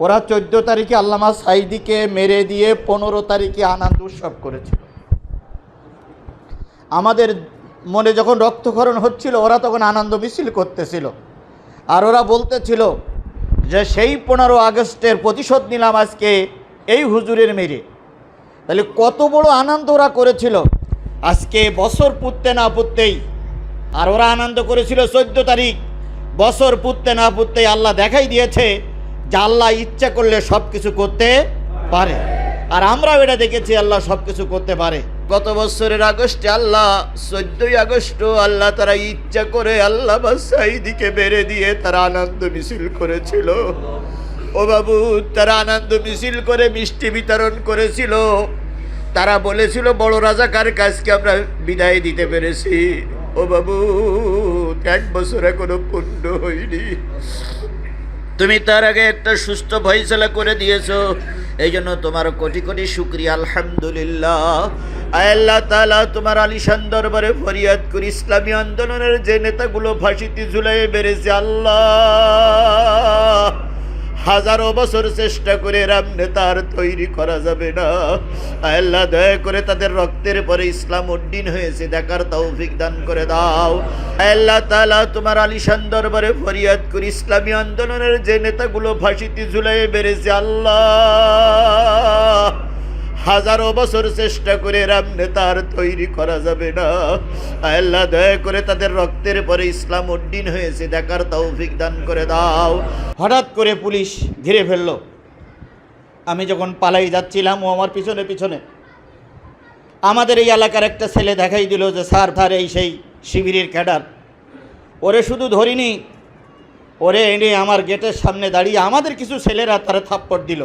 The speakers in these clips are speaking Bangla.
ওরা চোদ্দ তারিখে আল্লামা সাইদিকে মেরে দিয়ে পনেরো তারিখে আনন্দ উৎসব করেছিল। আমাদের মনে যখন রক্তক্ষরণ হচ্ছিল, ওরা তখন আনন্দ মিছিল করতেছিল। আর ওরা বলতেছিল যে, সেই পনেরো আগস্টের প্রতিশোধ নিলাম আজকে এই হুজুরের মেরে। তাহলে কত বড় আনন্দ ওরা করেছিল। আজকে বছর পুততে না পুততেই। আর ওরা আনন্দ করেছিল চোদ্দ তারিখ। বছর পুততে না পুততেই আল্লাহ দেখাই দিয়েছে যে আল্লাহ ইচ্ছা করলে সব কিছু করতে পারে। আর আমরাও এটা দেখেছি, আল্লাহ সব কিছু করতে পারে। গত বছরের আগস্টে আল্লাহ, চোদ্দই আগস্ট, আল্লাহ তারা ইচ্ছা করে আল্লাহ বাসাইদিকে বেড়ে দিয়ে তারা আনন্দ মিছিল করেছিল। ও বাবু, তারা আনন্দ মিছিল করে মিষ্টি বিতরণ করেছিল। তারা বলেছিল, বড় রাজাকার কাজকে আমরা বিদায় দিতে পেরেছি? ও বাবু, এক বছরে কোনো পূর্ণ হয়নি। তুমি তার আগে একটা সুস্থ ফয়সলা করে দিয়েছ। এই জন্য তোমার কোটি কোটি শুক্রিয়া, আলহামদুলিল্লাহ। আল্লাহ তালা তোমার আলিশান দরবারে ফরিয়াদ করি। ইসলামী আন্দোলনের যে নেতাগুলো ফাঁসিতে ঝুলাই বেড়েছে, আল্লাহ। হাজারো বছর চেষ্টা করে রাম নেতার তৈরি করা যাবে না। আল্লাহ দয়া করে তাদের রক্তের পরে ইসলাম উড্ডিন হয়েছে, দেখার তৌফিক দান করে দাও। আল্লাহ তালা তোমার আলিশান দরবারে ফরিয়াদ করি ইসলামী আন্দোলনের যে নেতাগুলো ফাঁসিতে ঝুলাই বেড়েছে, আল্লাহ হাজারো বছর চেষ্টা করে রাম নেতার তৈরি করা যাবে না। আল্লাহ দয়া করে তাদের রক্তের পরে ইসলাম উড্ডিন হয়েছে, দেখার তৌফিক দান করে দাও। হঠাৎ করে পুলিশ ঘিরে ফেলল। আমি যখন পালাই যাচ্ছিলাম, ও আমার পিছনে পিছনে। আমাদের এই এলাকার একটা ছেলে দেখাই দিল যে, স্যার স্যার, এই সেই শিবিরের ক্যাডার। ওরে শুধু ধরিনি, ওরে এনে আমার গেটের সামনে দাঁড়িয়ে আমাদের কিছু ছেলেরা তারা থাপ্পড় দিল।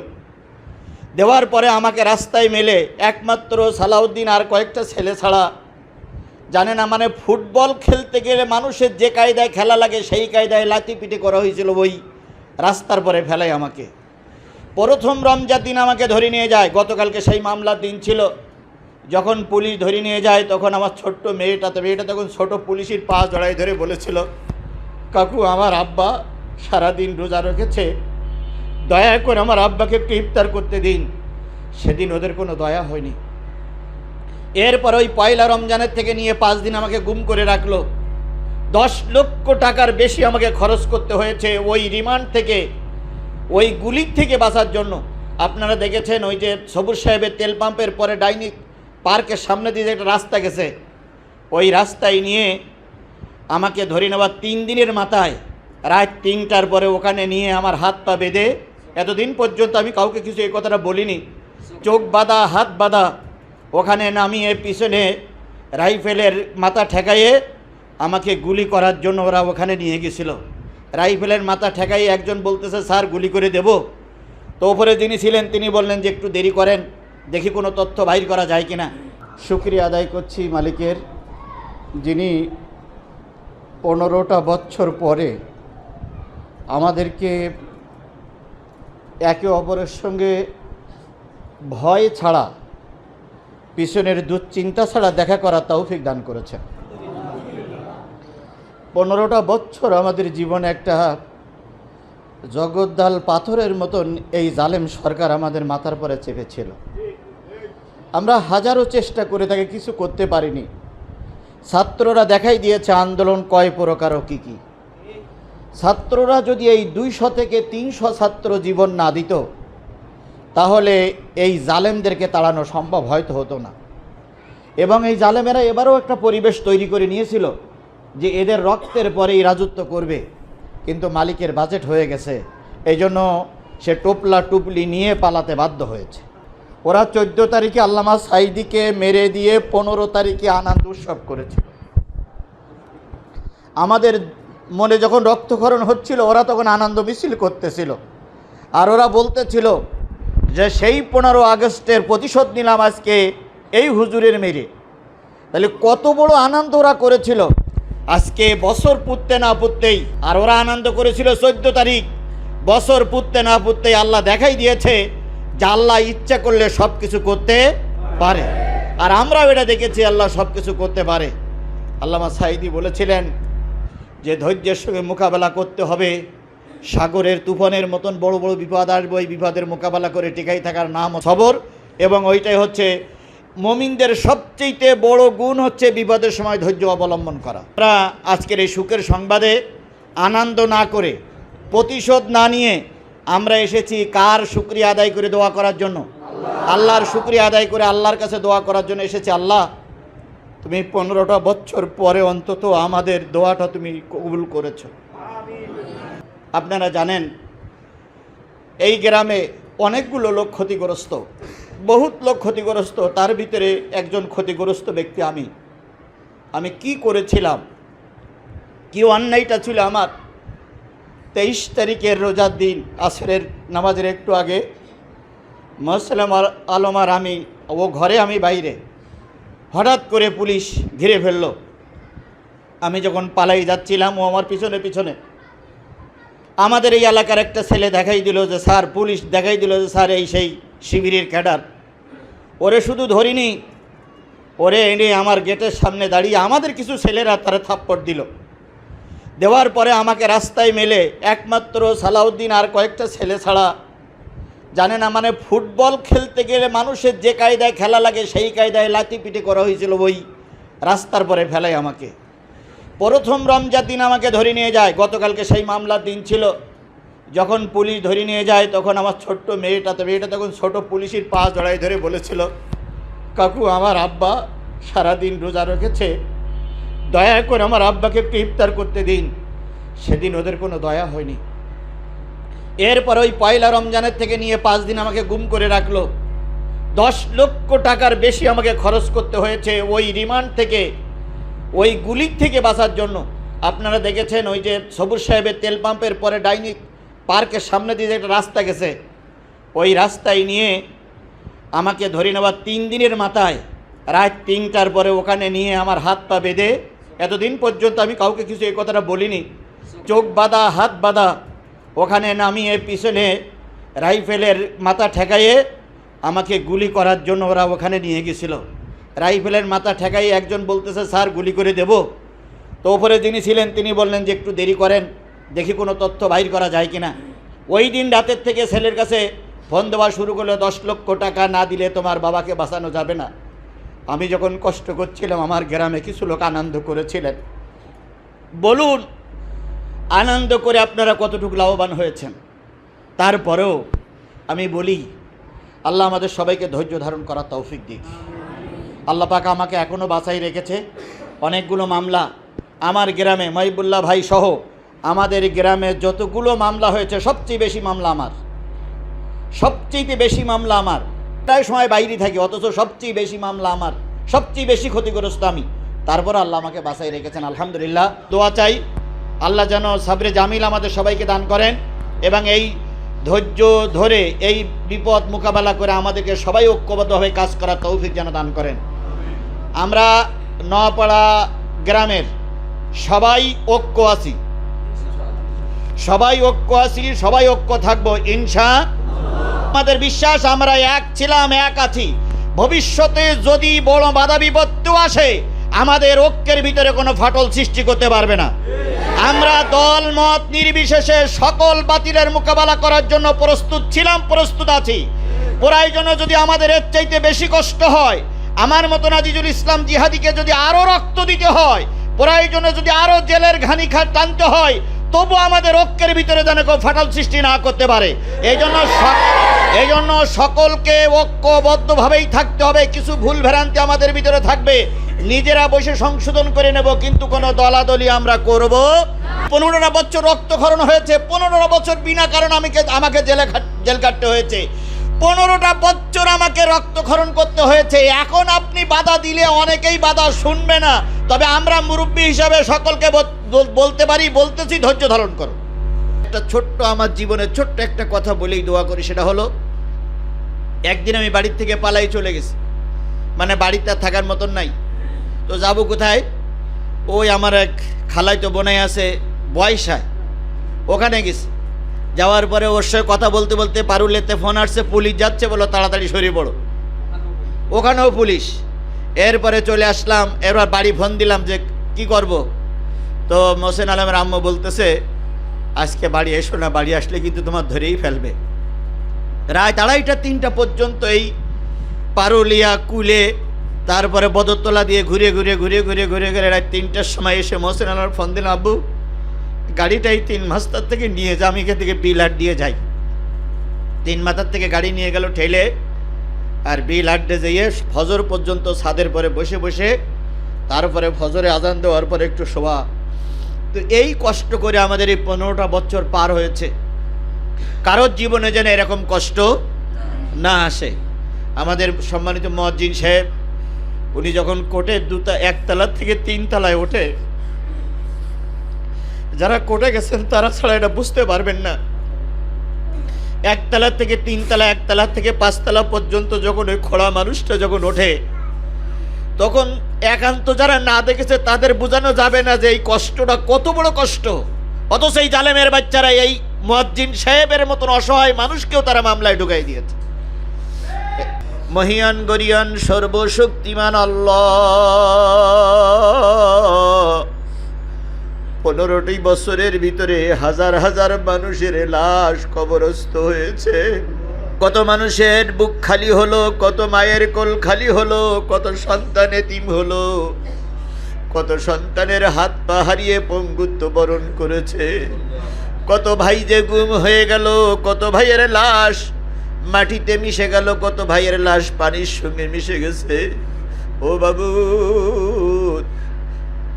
দেওয়ার পরে আমাকে রাস্তায় মেলে একমাত্র সালাউদ্দিন আর কয়েকটা ছেলে ছাড়া। জানে না মানে ফুটবল খেলতে গেলে মানুষের যে কায়দায় খেলা লাগে সেই কায়দায় লাতি পিটি করা হয়েছিল ওই রাস্তার পরে ফেলায় আমাকে। প্রথম রমজার দিন আমাকে ধরে নিয়ে যায়, গতকালকে সেই মামলার দিন ছিল। যখন পুলিশ ধরে নিয়ে যায়, তখন আমার ছোট্ট মেয়েটা তো মেয়েটা তখন ছোট পুলিশের পা জড়াই ধরে বলেছিল, কাকু, আমার আব্বা সারাদিন রোজা রেখেছে দয়া করে আমার আব্বাকে একটু ইফতার করতে দিন। সেদিন ওদের কোনো দয়া হয়নি। এরপর ওই পয়লা রমজানের থেকে নিয়ে পাঁচ দিন আমাকে গুম করে রাখল। দশ লক্ষ টাকার বেশি আমাকে খরচ করতে হয়েছে ওই রিমান্ড থেকে, ওই গুলির থেকে বাঁচার জন্য। আপনারা দেখেছেন ওই যে সবুজ সাহেবের তেল পাম্পের পরে ডাইনি পার্কের সামনে দিয়ে একটা রাস্তা গেছে। ওই রাস্তায় নিয়ে আমাকে ধরে নেওয়ার তিন দিনের মাথায়, রাত তিনটার পরে ওখানে নিয়ে আমার হাত পা বেঁধে এতদিন পর্যন্ত আমি কাউকে কিছু এই কথাটা বলিনি। চোখ বাঁধা, হাত বাঁধা। ওখানে নামিয়ে, পিছনে রাইফেলের মাথা ঠেকাইয়ে আমাকে গুলি করার জন্য ওরা ওখানে নিয়ে গেছিল। রাইফেলের মাথা ঠেকাইয়ে একজন বলতেছে, স্যার, গুলি করে দেব। তো ওপরে যিনি ছিলেন, তিনি বললেন যে, একটু দেরি করেন, দেখি কোনো তথ্য বাইর করা যায় কিনা। শুক্রিয়া আদায় করছি মালিকের, যিনি পনেরোটা বছর পরে আমাদেরকে একে অপরের সঙ্গে ভয় ছাড়া, পিছনের দুশ্চিন্তা ছাড়া দেখা করা তৌফিক দান করেছেন। পনেরোটা বছর আমাদের জীবনে একটা জগদ্দাল পাথরের মতন এই জালেম সরকার আমাদের মাথার পরে চেপেছিল। আমরা হাজারো চেষ্টা করে তাকে কিছু করতে পারিনি। ছাত্ররা দেখাই দিয়েছে আন্দোলন কয় প্রকার ও কী কী। ছাত্ররা যদি এই দুইশো থেকে তিনশো ছাত্র জীবন না দিত, তাহলে এই জালেমদেরকে তাড়ানো সম্ভব হয়তো হতো না। এবং এই জালেমেরা এবারও একটা পরিবেশ তৈরি করে নিয়েছিল যে এদের রক্তের পরেই রাজত্ব করবে, কিন্তু মালিকের বাজেট হয়ে গেছে। এই জন্য সে টোপলা টুপলি নিয়ে পালাতে বাধ্য হয়েছে। ওরা চোদ্দ তারিখে আল্লামা সাইদিকে মেরে দিয়ে পনেরো তারিখে আনন্দ উৎসব করেছিল। আমাদের মনে যখন রক্তক্ষরণ হচ্ছিল, ওরা তখন আনন্দ মিছিল করতেছিল। আর ওরা বলতেছিল যে, সেই পনেরো আগস্টের প্রতিশোধ নিলাম আজকে এই হুজুরের মেরে। তাহলে কত বড় আনন্দ ওরা করেছিল। আজকে বছর পুততে না পুততেই, আর ওরা আনন্দ করেছিল চোদ্দ তারিখ। বছর পুততে না পুততেই আল্লাহ দেখাই দিয়েছে যে, আল্লাহ ইচ্ছা করলে সব কিছু করতে পারে। আর আমরাও এটা দেখেছি, আল্লাহ সব কিছু করতে পারে। আল্লামা সাইদি বলেছিলেন যে ধৈর্যের সঙ্গে মোকাবেলা করতে হবে, সাগরের তুফানের মতন বড় বড় বিপদ আসবে, ওই বিপদের মোকাবেলা করে টিকাই থাকার নাম সবর এবং ওইটাই হচ্ছে, মমিনদের সবচেয়ে বড় গুণ হচ্ছে বিপদের সময় ধৈর্য অবলম্বন করা। আমরা আজকের এই সুখের সংবাদে আনন্দ না করে, প্রতিশোধ না নিয়ে আমরা এসেছি কার শুক্রিয়া আদায় করে দোয়া করার জন্য? আল্লাহর শুক্রিয়া আদায় করে আল্লাহর কাছে দোয়া করার জন্য এসেছি আল্লাহ। তুমি পনেরোটা বছর পরে অন্তত আমাদের দোয়াটা তুমি কবুল করেছ। আপনারা জানেন, এই গ্রামে অনেকগুলো লোক ক্ষতিগ্রস্ত, বহুত লোক ক্ষতিগ্রস্ত, তার ভিতরে একজন ক্ষতিগ্রস্ত ব্যক্তি আমি। আমি কি করেছিলাম? কি অন্যায়টা ছিল আমার? তেইশ তারিখের রোজার দিন, আসরের নামাজের একটু আগে, মসলাম আলমার আমি ও ঘরে আমি বাইরে। হঠাৎ করে পুলিশ ঘিরে ফেলল। আমি যখন পালাই যাচ্ছিলাম ও আমার পিছনে পিছনে, আমাদের এই এলাকার একটা ছেলে দেখাই দিল যে, স্যার, পুলিশ দেখাই দিল যে, স্যার, এই সেই শিবিরের ক্যাডার। ওরে শুধু ধরিনি, ওরে এনে আমার গেটের সামনে দাঁড়িয়ে আমাদের কিছু ছেলেরা তারা থাপ্পড় দিল। দেওয়ার পরে আমাকে রাস্তায় মেলে একমাত্র সালাউদ্দিন আর কয়েকটা ছেলে ছাড়া জানে না মানে ফুটবল খেলতে গেলে মানুষের যে কায়দায় খেলা লাগে সেই কায়দায় লাতি পিটি করা হয়েছিল ওই রাস্তার পরে ফেলায় আমাকে। প্রথম রমজার দিন আমাকে ধরে নিয়ে যায়। গতকালকে সেই মামলার দিন ছিল। যখন পুলিশ ধরে নিয়ে যায়, তখন আমার ছোট্ট মেয়েটা, তো মেয়েটা তখন ছোট পুলিশের পা জড়াই ধরে বলেছিল, কাকু, আমার আব্বা সারাদিন রোজা রেখেছে। দয়া করে আমার আব্বাকে একটু ইফতার করতে দিন। সেদিন ওদের কোনো দয়া হয়নি। এরপর ওই পয়লা রমজানের থেকে নিয়ে পাঁচ দিন আমাকে গুম করে রাখল। দশ লক্ষ টাকার বেশি আমাকে খরচ করতে হয়েছে ওই রিমান্ড থেকে, ওই গুলির থেকে বাঁচার জন্য। আপনারা দেখেছেন ওই যে সবুজ সাহেবের তেল পাম্পের পরে ডাইনিক পার্কের সামনে দিয়ে একটা রাস্তা গেছে, ওই রাস্তায় নিয়ে আমাকে ধরে নেওয়ার তিন দিনের মাথায় রাত তিনটার পরে ওখানে নিয়ে আমার হাত পা বেঁধে, এতদিন পর্যন্ত আমি কাউকে কিছু এই কথাটা বলিনি। চোখ বাঁধা, হাত বাঁধা ওখানে নামিয়ে পিছনে রাইফেলের মাথা ঠেকাইয়ে আমাকে গুলি করার জন্য ওরা ওখানে নিয়ে গেছিল। রাইফেলের মাথা ঠেকাই একজন বলতেছে, স্যার, গুলি করে দেব। তো ওপরে যিনি ছিলেন, তিনি বললেন যে, একটু দেরি করেন, দেখি কোনো তথ্য বাইর করা যায় কি না ওই দিন রাতের থেকে ছেলের কাছে ফোন দেওয়া শুরু করল, দশ লক্ষ টাকা না দিলে তোমার বাবাকে বাঁচানো যাবে না। আমি যখন কষ্ট করছিলাম, আমার গ্রামে কিছু লোক আনন্দ করেছিলেন। বলুন আনন্দ করে আপনারা কতটুকু লাভবান হয়েছেন। তারপরেও আমি বলি, আল্লাহ আমাদের সবাইকে ধৈর্য ধারণ করার তৌফিক দিক। আল্লাহ পাক আমাকে এখনও বাঁচাই রেখেছে। অনেকগুলো মামলা আমার গ্রামে মহিবুল্লাহ ভাই সহ আমাদের গ্রামে যতগুলো মামলা হয়েছে, সবচেয়ে বেশি মামলা আমার। সবচেয়ে বেশি মামলা আমার। প্রায় সময় বাইরে থাকি, অথচ সবচেয়ে বেশি মামলা আমার। সবচেয়ে বেশি ক্ষতিগ্রস্ত আমি। তারপর আল্লাহ আমাকে বাঁচাই রেখেছেন, আলহামদুলিল্লাহ। দোয়া চাই। আল্লাহ যেন সাবরে জামিল আমাদের সবাইকে দান করেন এবং এই ধৈর্য ধরে এই বিপদ মোকাবেলা করে আমাদেরকে সবাই ঐক্যবদ্ধভাবে কাজ করার তৌফিক যেন দান করেন। আমরা নপাড়া গ্রামের সবাই ঐক্য আছি। সবাই ঐক্য আছি, সবাই ঐক্য থাকব, ইনশা আমাদের বিশ্বাস, আমরা এক ছিলাম, এক আছি। ভবিষ্যতে যদি বড় বাধা বিপত্তি আসে, আমাদের ঐক্যের ভিতরে কোনো ফাটল সৃষ্টি করতে পারবে না। আমরা দল, মত নির্বিশেষে সকল বাতিলের মোকাবেলা করার জন্য প্রস্তুত ছিলাম, প্রস্তুত আছি। প্রয়োজনে যদি আমাদের এর চাইতে বেশি কষ্ট হয়, আমার মতো নাজিজুল ইসলাম জিহাদিকে যদি আরও রক্ত দিতে হয় প্রয়োজনে যদি আরও জেলের ঘানি খাট টানতে হয়, তবু আমাদের ঐক্যের ভিতরে যেন কেউ ফাটল সৃষ্টি না করতে পারে। এই জন্য এই জন্য সকলকে ঐক্যবদ্ধভাবেই থাকতে হবে, কিছু ভুল ভ্রান্তি আমাদের ভিতরে থাকবে। নিজেরা বসে সংশোধন করে নেব, কিন্তু কোনো দলাদলি আমরা করব। পনেরোটা বছর রক্তক্ষরণ হয়েছে, পনেরোটা বছর বিনা কারণে আমাকে আমাকে জেলে জেল কাটতে হয়েছে। পনেরোটা বছর আমাকে রক্তক্ষরণ করতে হয়েছে। এখন আপনি বাধা দিলে অনেকেই বাধা শুনবে না। তবে আমরা মুরব্বী হিসাবে সকলকে বল- বল- বলতে পারি, বলতেছি, ধৈর্য ধারণ করো একটা ছোট্ট আমার জীবনের ছোট্ট একটা কথা বলেই দোয়া করি, সেটা হলো, একদিন আমি বাড়ির থেকে পালাই চলে গেছি। মানে বাড়িতে থাকার মতন নাই। তো যাব কোথায়? ওই আমার এক খালাই তো বোনাই আছে বয়সায় ওখানে গেছি। যাওয়ার পরে ওর সঙ্গে কথা বলতে বলতে পারুলেতে ফোন আসছে, পুলিশ যাচ্ছে বলো, তাড়াতাড়ি সরিয়ে পড়ো। ওখানেও পুলিশ। এরপরে চলে আসলাম, এবার বাড়ি ফোন দিলাম যে, কি করব? তো মোসেন আলমের আম্মু বলতেছে, আজকে বাড়ি এসো না, বাড়ি আসলে কিন্তু তোমার ধরেই ফেলবে। রাত আড়াইটা তিনটা পর্যন্ত এই পারুলিয়া কুলে তারপরে বদরতলা দিয়ে ঘুরে ঘুরে ঘুরে ঘুরে ঘুরে ঘুরে রাত তিনটার সময় এসে মহসেন আলার ফোন দিন আব্বু, গাড়িটাই তিন মাস্তার থেকে নিয়ে যা, আমি এখান থেকে বিল হাট দিয়ে যাই। তিন মাথার থেকে গাড়ি নিয়ে গেল ঠেলে, আর বিল হাটে যেয়ে ফজর পর্যন্ত ছাদের পরে বসে বসে তারপরে ফজরে আজান দেওয়ার পরে একটু শোয়া। তো এই কষ্ট করে আমাদের এই পনেরোটা বছর পার হয়েছে। কারোর জীবনে যেন এরকম কষ্ট না আসে। আমাদের সম্মানিত মজ্জিন সাহেব উনি যখন কোর্টে দুটা একতলা থেকে তিন তলায় ওঠে, যারা কোর্টে গেছেন তারা ছাড়া এটা বুঝতে পারবেন না। একতলা থেকে তিনতলা একতলা থেকে পাঁচতলা পর্যন্ত যখন ওই খোড়া মানুষটা যখন ওঠে, তখন একান্ত যারা না দেখেছে তাদের বোঝানো যাবে না যে এই কষ্টটা কত বড় কষ্ট। অথচ এই জালেমের বাচ্চারা, এই মুয়াজ্জিন সাহেবের মতন অসহায় মানুষকেও তারা মামলায় ঢুকাই দিয়েছে। মহিয়ান গরিয়ান সর্বশক্তিমান আল্লাহ। পনেরোটি বছরের ভিতরে হাজার হাজার মানুষের লাশ কবরস্থ হয়েছে। কত মানুষের বুক খালি হলো, কত মায়ের কোল খালি হলো, কত সন্তান এতিম হলো, কত সন্তানের হাত পা হারিয়ে পঙ্গুত্ব বরণ করেছে। কত ভাই যে গুম হয়ে গেল, কত ভাইয়ের লাশ মাটিতে মিশে গেল, কত ভাইয়ের লাশ পানির সঙ্গে মিশে গেছে। ও বাবু,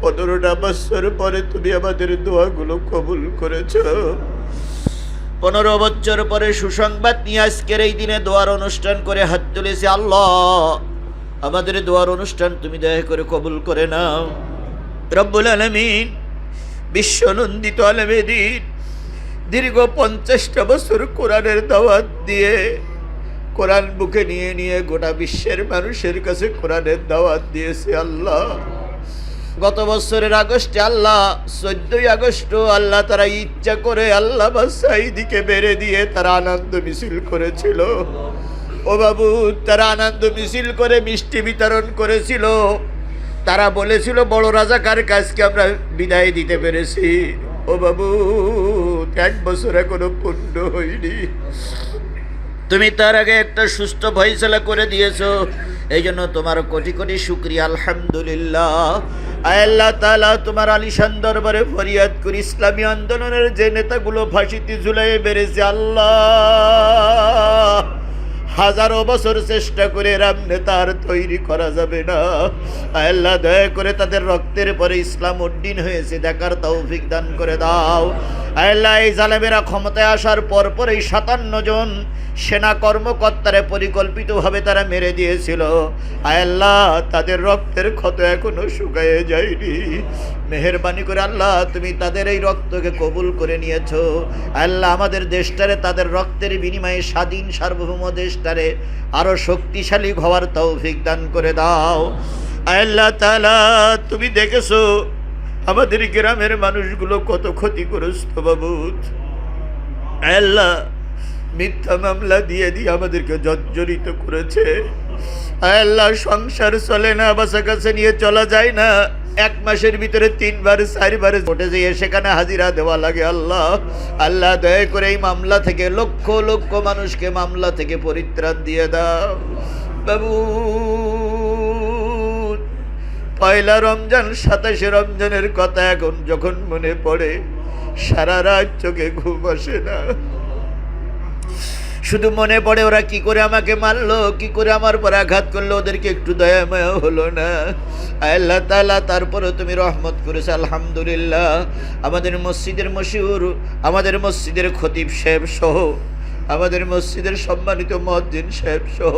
পনেরোটা বছর পরে তুমি আমাদের দোয়াগুলো কবুল করেছ। পনেরো বছর পরে সুসংবাদ নিয়ে আজকের এই দিনে দোয়ার অনুষ্ঠান করে হাত তুলেছে আল্লাহ। আমাদের দোয়ার অনুষ্ঠান তুমি দয়া করে কবুল করে নাও। রব্বুল আলমিন, বিশ্বনন্দিত আলমেদিন দীর্ঘ পঞ্চাশটা বছর কোরআনের দাওয়াত দিয়ে কোরআন বুকে নিয়ে নিয়ে গোটা বিশ্বের মানুষের কাছে কোরআনের দাওয়াত দিয়েছে আল্লাহ। গত বছরের আগস্টে আল্লাহ, চোদ্দই আগস্ট আল্লাহ তারা ইচ্ছা করে আল্লাহ বাসাইদিকে বেড়ে দিয়ে তারা আনন্দ মিছিল করেছিল। ও বাবু, তারা আনন্দ মিছিল করে মিষ্টি বিতরণ করেছিল। তারা বলেছিল, বড় রাজাকার কাজকে আমরা বিদায় দিতে পেরেছি। ও বাবু, এক বছর এখনও পূর্ণ হয়নি। তুমি তার আগে একটা সুস্থ ফয়সলা করে দিয়েছ। এই জন্য তোমার কোটি কোটি শুক্রিয়া, আলহামদুলিল্লাহ। আল্লাহ তালা তোমার আলিশান দরবারে ফরিয়াদ করি। ইসলামী আন্দোলনের যে নেতাগুলো ফাঁসিতে ঝুলাই বেড়েছে আল্লাহ। হাজারো বছর চেষ্টা করে রাম নেতার তৈরি করা যাবে না। আল্লাহ দয়া করে তাদের রক্তের পরে ইসলাম উড্ডিন হয়েছে, দেখার তৌফিক দান করে দাও। আল্লাহ এই জালেমেরা ক্ষমতায় আসার পর পর এই সাতান্ন জন সেনা কর্মকর্তারে পরিকল্পিতভাবে তারা মেরে দিয়েছিল। আল্লাহ, তাদের রক্তের ক্ষত এখনও শুকায়ে যায়নি। মেহরবানি করে আল্লাহ, তুমি তাদের এই রক্তকে কবুল করে নিয়েছো। আল্লাহ, আমাদের দেশটারে, তাদের রক্তের বিনিময়ে স্বাধীন সার্বভৌম দেশটারে আরও শক্তিশালী হওয়ার তৌফিক দান করে দাও। আল্লাহ তালা তুমি দেখেছ আমাদের গ্রামের মানুষগুলো কত ক্ষতিগ্রস্ত বাবুত। আল্লাহ মিথ্যা মামলা দিয়ে দিয়ে আমাদেরকে জর্জরিত করেছে। আল্লাহ সংসার চলে না বাসা কাছে নিয়ে চলা যায় না। এক মাসের ভিতরে তিনবার, চারবার ভোটে যেয়ে সেখানে হাজিরা দেওয়া লাগে আল্লাহ। আল্লাহ দয়া করে এই মামলা থেকে লক্ষ লক্ষ মানুষকে মামলা থেকে পরিত্রাণ দিয়ে দাও। বাবু পয়লা রমজান, সাতাশে রমজানের কথা এখন যখন মনে পড়ে, সারা রাত চোখে ঘুম আসে না। শুধু মনে পড়ে ওরা কি করে আমাকে মারলো, কি করে আমার পর আঘাত করল, ওদেরকে একটু দয়াময় হলো না। আল্লাহ তালা তারপরে তুমি রহমত করেছে, আলহামদুলিল্লাহ। আমাদের মসজিদের মশিউর আমাদের মসজিদের খতিব সাহেব সহ আমাদের মসজিদের সম্মানিত মহদ্দিন সাহেব সহ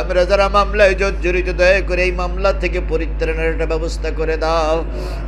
আমরা যারা মামলায় জর্জরিত, দয়া করে এই মামলা থেকে পরিত্রাণের একটা ব্যবস্থা করে দাও।